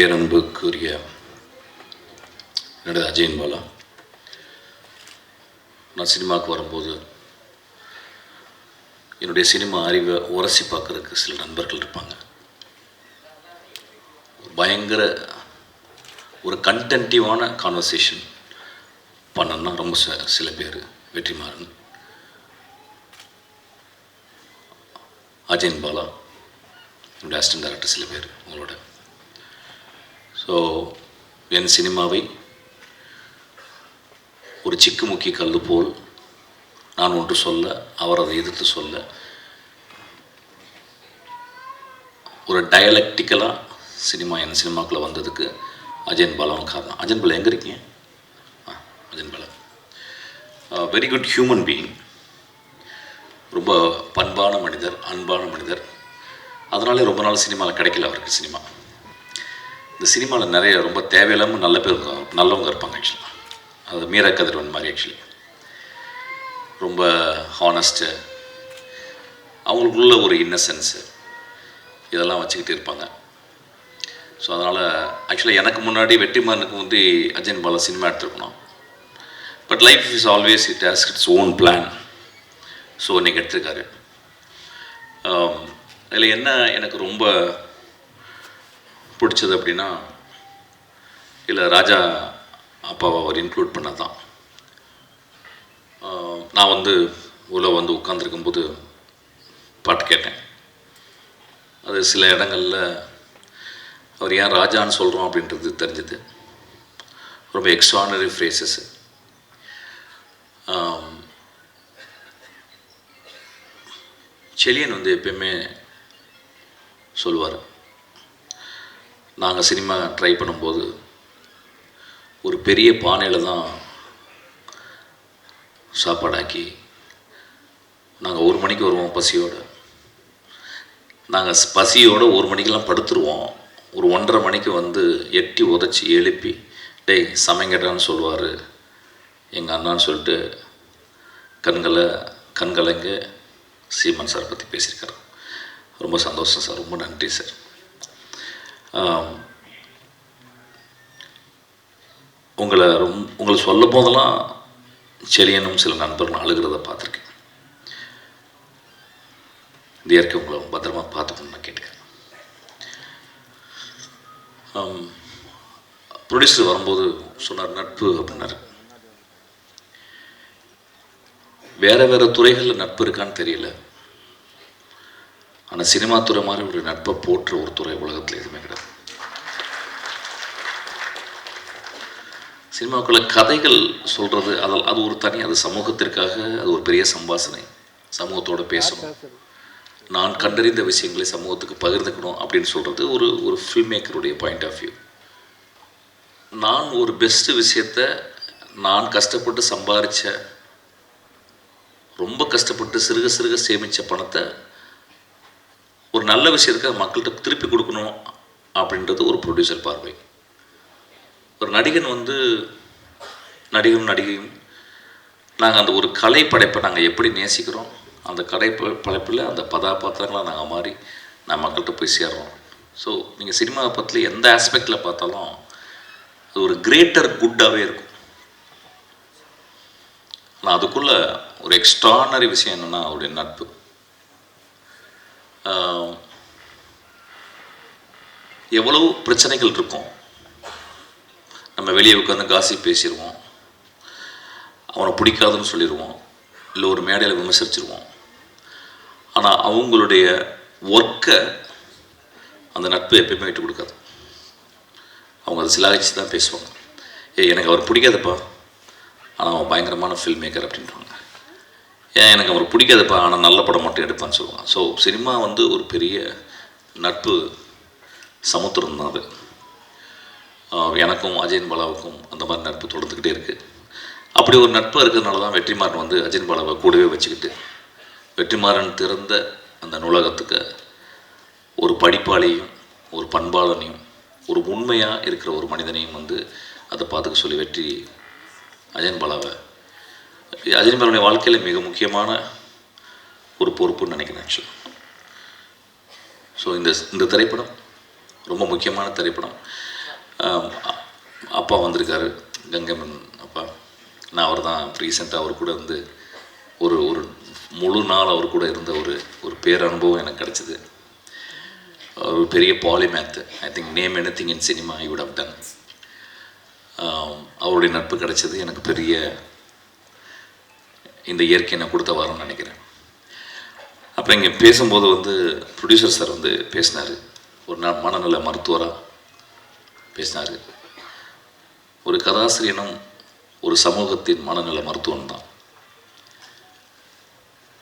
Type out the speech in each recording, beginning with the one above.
பேரன்புக்குரிய என்னுடைய அஜயன் பாலா. நான் சினிமாவுக்கு வரும்போது என்னுடைய சினிமா அறிவை உரசி பார்க்குறதுக்கு சில நண்பர்கள் இருப்பாங்க. பயங்கர ஒரு கண்டென்டிவான கான்வர்சேஷன் பண்ணணும்னா ரொம்ப ச- சில பேர் வெற்றிமாறன். அஜயன் பாலா என்னுடைய அசிஸ்டன்ட் டேரக்டர் சில பேர் உங்களோட ஸோ என் சினிமாவை ஒரு சிக்குமுக்கி கல் போல் நான் ஒன்று சொல்ல அவர் அதை எதிர்த்து சொல்ல. ஒரு டயலக்டிக்கலாக சினிமா என் சினிமாக்குள்ளே வந்ததுக்கு அஜயன் பலம் காரணம். அஜயன் பலம் எங்கே இருக்கீங்க? ஆ அஜயன் பலம் வெரி குட் ஹியூமன் பீயிங் ரொம்ப பண்பான மனிதர் அன்பான மனிதர். அதனாலே ரொம்ப நாள் சினிமாவில் கிடைக்கல அவருக்கு சினிமா. இந்த சினிமாவில் நிறைய ரொம்ப தேவையில்லாமல் நல்ல பேர் நல்லவங்க இருப்பாங்க ஆக்சுவலாக அது மீரா கதிரவன் மாதிரி ஆக்சுவலி ரொம்ப ஹானஸ்ட்டு அவங்களுக்குள்ள ஒரு இன்னசென்ஸு இதெல்லாம் வச்சுக்கிட்டு இருப்பாங்க. ஸோ அதனால் ஆக்சுவலாக எனக்கு முன்னாடி வெற்றிமாறனுக்கு வந்து Ajayan Bala cinema எடுத்துருக்கணும். But life is always it has its own plan so இன்றைக்கி எடுத்திருக்காரு. Um, அதில் என்ன எனக்கு ரொம்ப பிடிச்சது அப்படின்னா இல்லை ராஜா அப்பாவை அவர் இன்க்ளூட் பண்ணது தான் நான் வந்து உள்ள வந்து உட்காந்துருக்கும்போது பாட்டு கேட்டேன். அது சில இடங்களில் அவர் ஏன் ராஜான்னு சொல்கிறோம் அப்படின்றது தெரிஞ்சுது. ரொம்ப எக்ஸ்ட்ரானரி ஃப்ரேசஸ் செலியன் வந்து எப்பயுமே சொல்லுவார். நாங்கள் சினிமா ட்ரை பண்ணும்போது ஒரு பெரிய பானையில் தான் சாப்பாடாக்கி நாங்கள் ஒரு மணிக்கு வருவோம் பசியோடு. நாங்கள் பசியோடு ஒரு மணிக்கெலாம் படுத்துருவோம். ஒரு ஒன்றரை மணிக்கு வந்து எட்டி உதச்சி எழுப்பி டேய் சமைங்கடான்னு சொல்லுவார் எங்கள் அண்ணான்னு சொல்லிட்டு கண்களை கண்கலங்க சீமன் சார் பற்றி பேசியிருக்காரு. ரொம்ப சந்தோஷம் சார் ரொம்ப நன்றி சார். உங்களை ரொம் உங்களை சொல்லும் போதெல்லாம் செலியனும் சில நண்பர்கள் அழுகிறத பார்த்துருக்கேன். இந்த இயற்கை உங்களை பத்திரமா பார்த்துக்கணும்னு நான் கேட்டுக்கிறேன். ப்ரொடியூசர் வரும்போது சொன்னார் நட்பு அப்படின்னாரு. வேற வேறு துறைகளில் நட்பு இருக்கான்னு தெரியல. ஆனால் சினிமா துறை மாதிரி ஒரு நட்பை போற்ற ஒரு துறை உலகத்தில் எதுவுமே கிடையாது. சினிமாவுக்குள்ள கதைகள் சொல்கிறது அதில் அது ஒரு தனி அது சமூகத்திற்காக அது ஒரு பெரிய சம்பாசனை. சமூகத்தோடு பேசணும் நான் கண்டறிந்த விஷயங்களை சமூகத்துக்கு பகிர்ந்துக்கணும் அப்படின்னு சொல்கிறது ஒரு ஒரு ஃபில்ம் மேக்கருடைய பாயிண்ட் ஆஃப் வியூ நான் ஒரு பெஸ்ட்டு விஷயத்த நான் கஷ்டப்பட்டு சம்பாதிச்ச ரொம்ப கஷ்டப்பட்டு சிறுக சிறுக சேமித்த பணத்தை ஒரு நல்ல விஷயத்துக்கு மக்கள்கிட்ட திருப்பி கொடுக்கணும் அப்படின்றது ஒரு ப்ரொடியூசர் பார்வை. ஒரு நடிகன் வந்து நடிகரும் நடிகையும் நாங்கள் அந்த ஒரு கலை படைப்பை நாங்கள் எப்படி நேசிக்கிறோம் அந்த கலை படைப்பில் அந்த கதாபாத்திரங்களாக நாங்கள் மாறி நான் மக்கள்கிட்ட போய் சேர்றோம். ஸோ நீங்கள் சினிமாவை பற்றி எந்த ஆஸ்பெக்டில் பார்த்தாலும் அது ஒரு கிரேட்டர் குட்டாகவே இருக்கும். ஆனால் அதுக்குள்ளே ஒரு எக்ஸ்ட்ரானரி விஷயம் என்னென்னா அவருடைய நட்பு. ஆஹ், எவ்வளவு பிரச்சனைகள் இருக்கும். நம்ம வெளியே உட்காந்து காசி பேசிடுவோம் அவனை பிடிக்காதுன்னு சொல்லிடுவோம் இல்லை ஒரு மேடையில் விமர்சிச்சிருவோம். ஆனால் அவங்களுடைய ஒர்க்கை அந்த நட்பு எப்பயுமே விட்டு கொடுக்காது. அவங்க அதை சிலாகிச்சு தான் பேசுவாங்க. ஏய் எனக்கு அவர் பிடிக்காதுப்பா. ஆனால் அவன் பயங்கரமான ஃபில்ம் மேக்கர் அப்படின்றாங்க. ஏன் எனக்கு அவர் பிடிக்காதுப்பா ஆனால் நல்ல படம் மட்டும் எடுப்பான்னு சொல்லுவான் ஸோ சினிமா வந்து ஒரு பெரிய நட்பு சமுத்திரம் தான் அது. எனக்கும் அஜயன் பாலாவுக்கும் அந்த மாதிரி நட்பு தொடர்ந்துக்கிட்டே இருக்குது அப்படி ஒரு நட்பு இருக்கிறதுனால தான் வெற்றிமாறன் வந்து அஜயன் பாலாவை கூடவே வச்சுக்கிட்டு வெற்றிமாறன் திறந்த அந்த நூலகத்துக்கு ஒரு படிப்பாளியும் ஒரு பண்பாளனையும் ஒரு உண்மையாக இருக்கிற ஒரு மனிதனையும் வந்து அதை பார்த்துக்க சொல்லி வெற்றி அஜயன் பாலாவை அஜயன் வாழ்க்கையில் மிக முக்கியமான ஒரு பொறுப்புன்னு நினைக்கிறேன் ஆக்சுவலாக ஸோ இந்த இந்த திரைப்படம் ரொம்ப முக்கியமான திரைப்படம். அப்பா வந்திருக்காரு கங்கைமன் அப்பா. நான் அவர் தான் ரீசெண்டாக அவர் கூட இருந்து ஒரு ஒரு முழு நாள் அவர் கூட இருந்த ஒரு ஒரு பேரனுபவம் எனக்கு கிடச்சிது. ஒரு பெரிய polymath I think name any thing in cinema I would have done அவருடைய நட்பு கிடச்சது எனக்கு பெரிய இந்த இயற்கை நான் கொடுத்த வாரம்னு நினைக்கிறேன். அப்புறம் இங்கே பேசும்போது வந்து ப்ரொடியூசர் சார் வந்து பேசினார். ஒரு ந மனநல மருத்துவராக பேசினார். ஒரு கதாசிரியனும் ஒரு சமூகத்தின் மனநல மருத்துவம் தான்.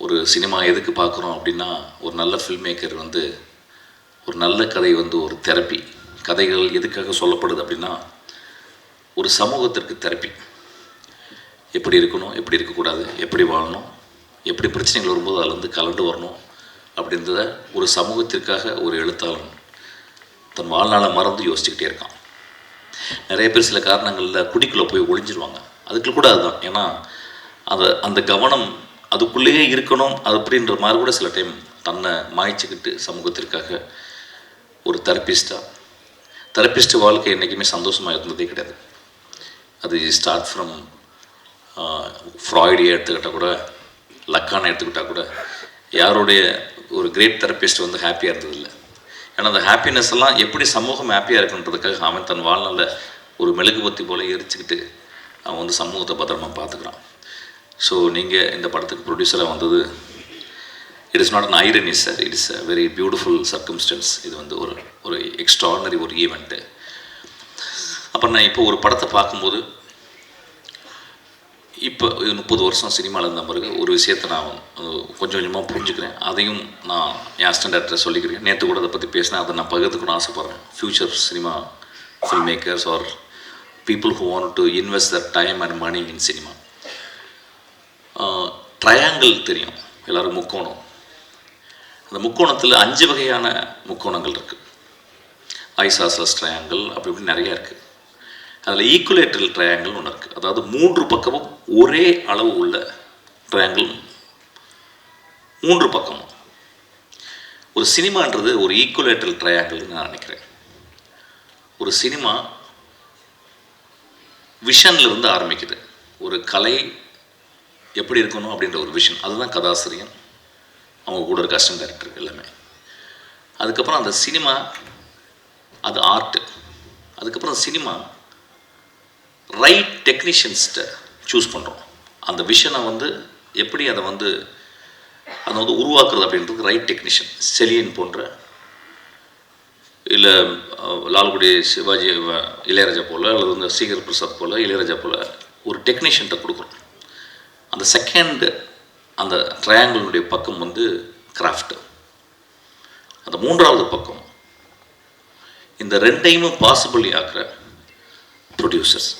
ஒரு சினிமா எதுக்கு பார்க்குறோம் அப்படின்னா ஒரு நல்ல ஃபில்ம் மேக்கர் வந்து ஒரு நல்ல கதை வந்து ஒரு தெரப்பி கதைகள் எதுக்காக சொல்லப்படுது அப்படின்னா ஒரு சமூகத்திற்கு தெரப்பி எப்படி இருக்கணும் எப்படி இருக்கக்கூடாது எப்படி வாழணும் எப்படி பிரச்சனைகள் வரும்போது அதுலேருந்து கலந்து வரணும் அப்படின்றத ஒரு சமூகத்திற்காக ஒரு எழுத்தாளன் தன் வாழ்நாளை மறந்து யோசிச்சுக்கிட்டே இருக்கான். நிறைய பேர் சில காரணங்களில் குடிக்குள்ளே போய் ஒளிஞ்சிருவாங்க. அதுக்குள்ள கூட அதுதான். ஏன்னா அந்த அந்த கவனம் அதுக்குள்ளேயே இருக்கணும் அது அப்படின்ற மாதிரி கூட சில டைம் தன்னை மாய்ச்சிக்கிட்டு சமூகத்திற்காக ஒரு தெரப்பிஸ்டாக தெரப்பிஸ்ட் வாழ்க்கை என்றைக்குமே சந்தோஷமாக இருந்ததே கிடையாது. அது ஸ்டார்ட் ஃப்ரம் ஃப்ராய்டியை எடுத்துக்கிட்டால் கூட லக்கானை எடுத்துக்கிட்டால் கூட யாருடைய ஒரு கிரேட் தெரப்பிஸ்ட் வந்து ஹாப்பியாக இருந்ததில்லை. ஏன்னா அந்த ஹாப்பினஸ் எல்லாம் எப்படி சமூகம் ஹாப்பியாக இருக்குன்றதுக்காக அவன் தன் வாழ்நாளில் ஒரு மெழுகுபத்தி போல எரிச்சுக்கிட்டு அவன் வந்து சமூகத்தை பத்திரமா பார்த்துக்கிறான். ஸோ நீங்கள் இந்த படத்துக்கு ப்ரொடியூசராக வந்தது it is not an irony sir it is a very beautiful circumstance இது வந்து ஒரு ஒரு எக்ஸ்ட்ரானரி ஒரு ஈவெண்ட்டு அப்போ நான் இப்போ ஒரு படத்தை பார்க்கும்போது இப்போ முப்பது வருஷம் சினிமாவில் இருந்த பிறகு ஒரு விஷயத்தை நான் கொஞ்சம் கொஞ்சமாக புரிஞ்சுக்கிறேன். அதையும் நான் என் அசிஸ்டன்ட் டேரக்டரை சொல்லிக்கிறேன். நேற்று கூட அதை பற்றி பேசினேன். அதை நான் பகிர்ந்துக்கணும்னு ஆசைப்பட்றேன். Future cinema film makers are people who want to invest their time and money in cinema triangle தெரியும். எல்லோரும் முக்கோணம். அந்த முக்கோணத்தில் அஞ்சு வகையான முக்கோணங்கள் இருக்குது ஐசாசஸ் ட்ரையாங்கிள் அப்படி இப்படி நிறையா இருக்குது அதில் ஈக்குலேட்டரல் ட்ரையாங்கிள்னு ஒன்று இருக்குது அதாவது மூன்று பக்கமும் ஒரே அளவு உள்ள ட்ரையாங்கிள் மூன்று பக்கமும் ஒரு சினிமான்றது ஒரு ஈக்குவலேட்டல் ட்ரையாங்கிள்னு நான் நினைக்கிறேன். ஒரு சினிமா விஷன்லேருந்து ஆரம்பிக்குது. ஒரு கலை எப்படி இருக்கணும் அப்படின்ற ஒரு விஷன் அதுதான் கதாசிரியன். அவங்க கூட இருக்க அசிஸ்டன்ட் டேரக்டர் எல்லாமே. அதுக்கப்புறம் அந்த சினிமா அது ஆர்ட் அதுக்கப்புறம் சினிமா. ரைட் டெக்னீஷியன்ஸ்கிட்ட சூஸ் பண்ணுறோம் அந்த விஷனை வந்து எப்படி அதை வந்து அதை வந்து உருவாக்குறது அப்படின்றது ரைட் டெக்னீஷியன் செலியன் போன்ற இல்லை லால்குடி சிவாஜி இளையராஜா போல் அல்லது வந்து சீகர் பிரசாத் போல் இளையராஜா போல் ஒரு டெக்னீஷியன்ட்ட கொடுக்குறோம். அந்த செகண்ட் அந்த ட்ரையாங்கிளுடைய பக்கம் வந்து கிராஃப்ட் அந்த மூன்றாவது பக்கம் இந்த ரெண்டையுமே பாசிபிள் ஆக்குற ப்ரொடியூசர்ஸ்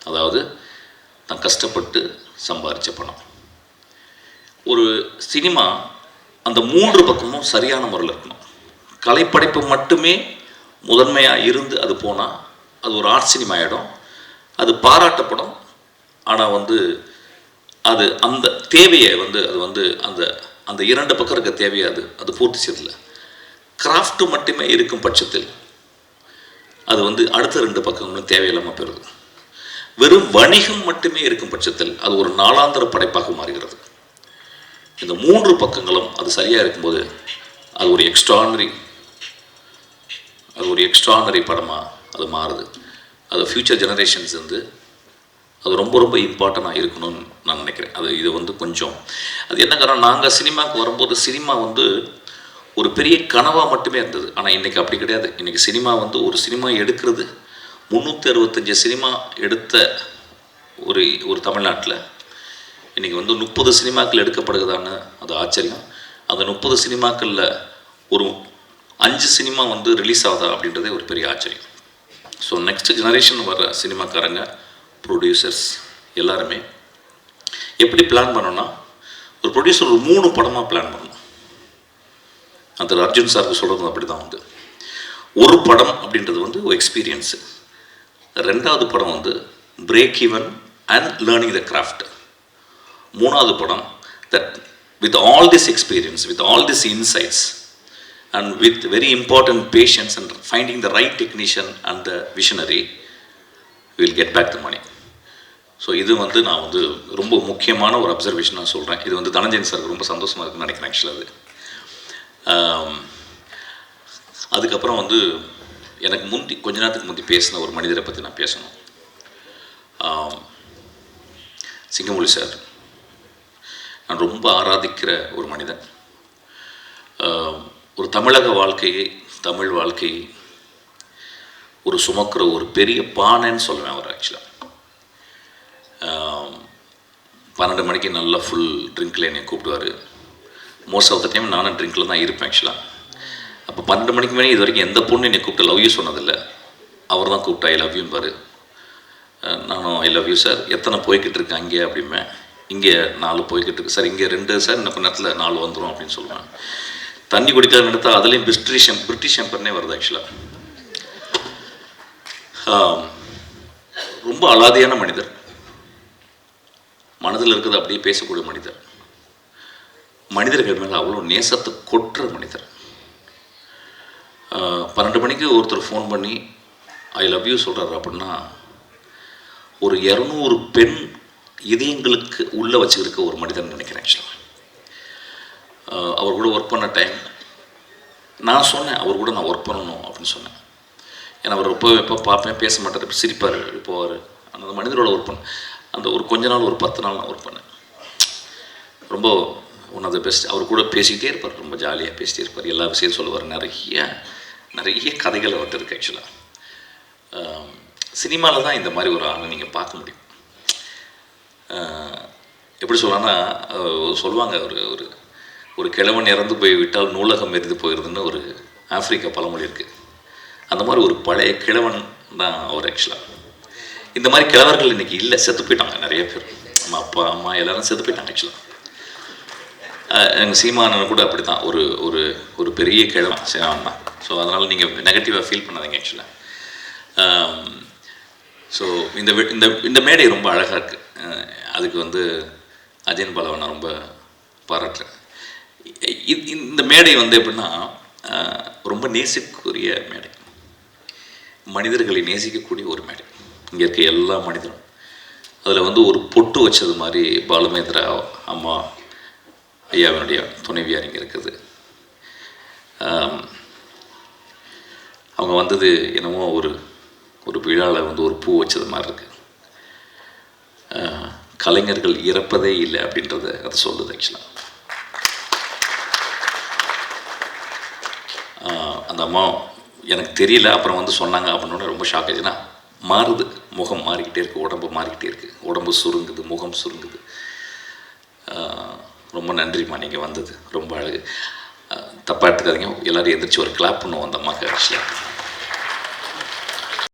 அதாவது தான் கஷ்டப்பட்டு சம்பாரித்த பணம். ஒரு சினிமா அந்த மூன்று பக்கமும் சரியான முறையில் இருக்கணும். கலைப்படைப்பு மட்டுமே முதன்மையாக இருந்து அது போனால் அது ஒரு ஆர்ட் சினிமா ஆகிடும் அது பாராட்டப்படும். ஆனால் வந்து அது அந்த தேவையை வந்து அது வந்து அந்த அந்த இரண்டு பக்கம் இருக்க தேவையை அது அது பூர்த்தி செய்யல கிராஃப்ட் மட்டுமே இருக்கும் பட்சத்தில் அது வந்து அடுத்த ரெண்டு பக்கங்களும் தேவையில்லாமல் போயிடுது. வெறும் வணிகம் மட்டுமே இருக்கும் பட்சத்தில் அது ஒரு நாளாந்திர படைப்பாக மாறுகிறது. இந்த மூன்று பக்கங்களும் அது சரியாக இருக்கும்போது அது ஒரு எக்ஸ்ட்ரானரி அது ஒரு எக்ஸ்ட்ரானரி படமாக அது மாறுது. அது ஃப்யூச்சர் ஜெனரேஷன்ஸ் வந்து அது ரொம்ப ரொம்ப இம்பார்ட்டண்ட்டாக இருக்கணும்னு நான் நினைக்கிறேன். அது இது வந்து கொஞ்சம் அது என்ன காரணம்? நாங்கள் சினிமாவுக்கு வரும்போது சினிமா வந்து ஒரு பெரிய கனவாக மட்டுமே இருந்தது. ஆனால் இன்றைக்கி அப்படி கிடையாது. இன்றைக்கி சினிமா வந்து ஒரு சினிமா எடுக்கிறது முந்நூற்றி அறுபத்தஞ்சு சினிமா எடுத்த ஒரு ஒரு தமிழ்நாட்டில். இன்றைக்கி வந்து முப்பது சினிமாக்கள் எடுக்கப்படுகிறதான்னு அது ஆச்சரியம். அந்த முப்பது சினிமாக்களில் ஒரு அஞ்சு சினிமா வந்து ரிலீஸ் ஆகுதா அப்படின்றதே ஒரு பெரிய ஆச்சரியம். ஸோ நெக்ஸ்ட் ஜெனரேஷன் வர சினிமாக்காரங்க ப்ரொடியூசர்ஸ் எல்லாருமே எப்படி பிளான் பண்ணோன்னா ஒரு ப்ரொடியூசர் ஒரு மூணு படமாக பிளான் பண்ணணும். அந்த அர்ஜுன் சாருக்கு சொல்கிறது அப்படி தான் வந்து. ஒரு படம் அப்படின்றது வந்து ஒரு எக்ஸ்பீரியன்ஸு ரெண்டாவது படம் வந்து break even and learning the craft மூணாவது படம் that with all this experience with all this insights and with very important patience and finding the right technician and the visionary will get back the money so இது வந்து நான் வந்து ரொம்ப முக்கியமான ஒரு observation நான் சொல்கிறேன் இது வந்து தனஞ்சயன் சாருக்கு ரொம்ப சந்தோஷமாக இருக்குன்னு நினைக்கிறேன் ஆக்சுவலாக அது. அதுக்கப்புறம் வந்து எனக்கு முந்தி கொஞ்ச நேரத்துக்கு முந்தி பேசின ஒரு மனிதரை பற்றி நான் பேசணும். சிங்கமொழி சார். நான் ரொம்ப ஆராதிக்கிற ஒரு மனிதன். ஒரு தமிழக வாழ்க்கையை தமிழ் வாழ்க்கையை ஒரு சுமக்கிற ஒரு பெரிய பானைன்னு சொல்லுவேன் அவர் ஆக்சுவலாக பன்னெண்டு மணிக்கு நல்லா ஃபுல் ட்ரிங்க்கில் என்னை கூப்பிடுவார். மோஸ்ட் ஆஃப் த டைம் நானும் ட்ரிங்க்கில் தான் இருப்பேன் ஆக்சுவலாக அப்போ பன்னெண்டு மணிக்கு மேலே இது வரைக்கும் எந்த பொண்ணு என்னை கூப்பிட்டு லவ் யூ சொன்னதில்லை. அவர் தான் கூப்பிட்டா ஐ லவ் யூம்பாரு பாரு. நானும் ஐ லவ் யூ சார் எத்தனை போய்கிட்டு இருக்கு அங்கே? அப்படிமே இங்கே நாலு போய்கிட்டு இருக்கு. சார் இங்கே ரெண்டு சார் இன்னும் கொஞ்ச நேரத்தில் நாலு வந்துடும் அப்படின்னு சொல்லுவேன். தண்ணி குடிக்காத எடுத்தா அதுலேயும் பிரிட்டிஷ் பிரிட்டிஷ் எம்பர்னே வருது ஆக்சுவலாக ரொம்ப அலாதியான மனிதர். மனதில் இருக்கிறது அப்படியே பேசக்கூடிய மனிதர். மனிதர்கள் மேலே அவ்வளோ நேசத்தை கொட்டுற மனிதர். பன்னெண்டு மணிக்கு ஒருத்தர் ஃபோன் பண்ணி ஐ லவ் யூ சொல்கிறாரு அப்படின்னா ஒரு இரநூறு பெண் இதயங்களுக்கு உள்ளே வச்சுருக்க ஒரு மனிதன் நினைக்கிறேன் ஆக்சுவலாக அவர் கூட ஒர்க் பண்ண டைம் நான் சொன்னேன் அவர் கூட நான் ஒர்க் பண்ணணும் அப்படின்னு சொன்னேன். ஏன்னா அவர் எப்போ எப்போ பார்ப்பேன் பேச மாட்டார் சிரிப்பார் போவார். அந்த மனிதரோட ஒர்க் பண்ண அந்த ஒரு கொஞ்ச நாள் ஒரு பத்து நாள் நான் ஒர்க் பண்ணேன். ரொம்ப ஒன் ஆஃப் த பெஸ்ட் அவர் கூட பேசிக்கிட்டே இருப்பார் ரொம்ப ஜாலியாக பேசிட்டே இருப்பார். எல்லா விஷயம் சொல்லுவார் நிறைய. நிறைய கதைகள் அவர்கிட்ட இருக்குது ஆக்சுவலாக சினிமாவில் தான் இந்த மாதிரி ஒரு ஆளை நீங்கள் பார்க்க முடியும். எப்படி சொல்லலாம்னா சொல்லுவாங்க ஒரு ஒரு ஒரு கிழவன் இறந்து போய் விட்டால் நூலகம் எரிந்து போயிருதுன்னு ஒரு ஆப்பிரிக்க பழமொழி இருக்குது அந்த மாதிரி ஒரு பழைய கிழவன் தான் அவர் ஆக்சுவலாக இந்த மாதிரி கிழவர்கள் இன்றைக்கி இல்லை செத்து போயிட்டாங்க நிறைய பேர். நம்ம அப்பா அம்மா எல்லோரும் செத்து போயிட்டாங்க ஆக்சுவலாக எங்கள் சீமானன் கூட அப்படி தான் ஒரு ஒரு ஒரு பெரிய கிழவன் சீமான் தான். ஸோ அதனால் நீங்கள் நெகட்டிவாக ஃபீல் பண்ணாதீங்க ஆக்சுவலாக ஸோ um, இந்த இந்த இந்த மேடை ரொம்ப அழகாக இருக்குது அதுக்கு வந்து அஜயன் பாலவை நான் ரொம்ப பாராட்டுறேன். இ- இந்த மேடை வந்து எப்படின்னா ரொம்ப நேசிக்கக்கூடிய மேடை. மனிதர்களை நேசிக்கக்கூடிய ஒரு மேடை. இங்கே இருக்க எல்லா மனிதரும். அதில் வந்து ஒரு பொட்டு வச்சது மாதிரி பாலுமேந்திரா அம்மா ஐயாவினுடைய துணைவியார் இங்கே இருக்குது. அவங்க வந்தது என்னமோ ஒரு ஒரு விழாவில் வந்து ஒரு பூ வச்சது மாதிரி இருக்குது கலைஞர்கள் இறப்பதே இல்லை அப்படின்றத அது சொல்லுது ஆக்சுவலாக அந்த அம்மா எனக்கு தெரியல அப்புறம் வந்து சொன்னாங்க அப்படின்னு ரொம்ப ஷாக் ஆச்சுன்னா மாறுது. முகம் மாறிக்கிட்டே இருக்குது உடம்பு மாறிக்கிட்டே இருக்குது உடம்பு சுருங்குது முகம் சுருங்குது. ரொம்ப நன்றிம்மா நீங்கள் வந்தது. ரொம்ப அழகு. தப்பாக எடுத்துக்காதீங்க. எல்லோரும் எந்திரிச்சு ஒரு கிளாப் பண்ணுவோம் அந்த அம்மாவுக்கு ஆக்சுவலாக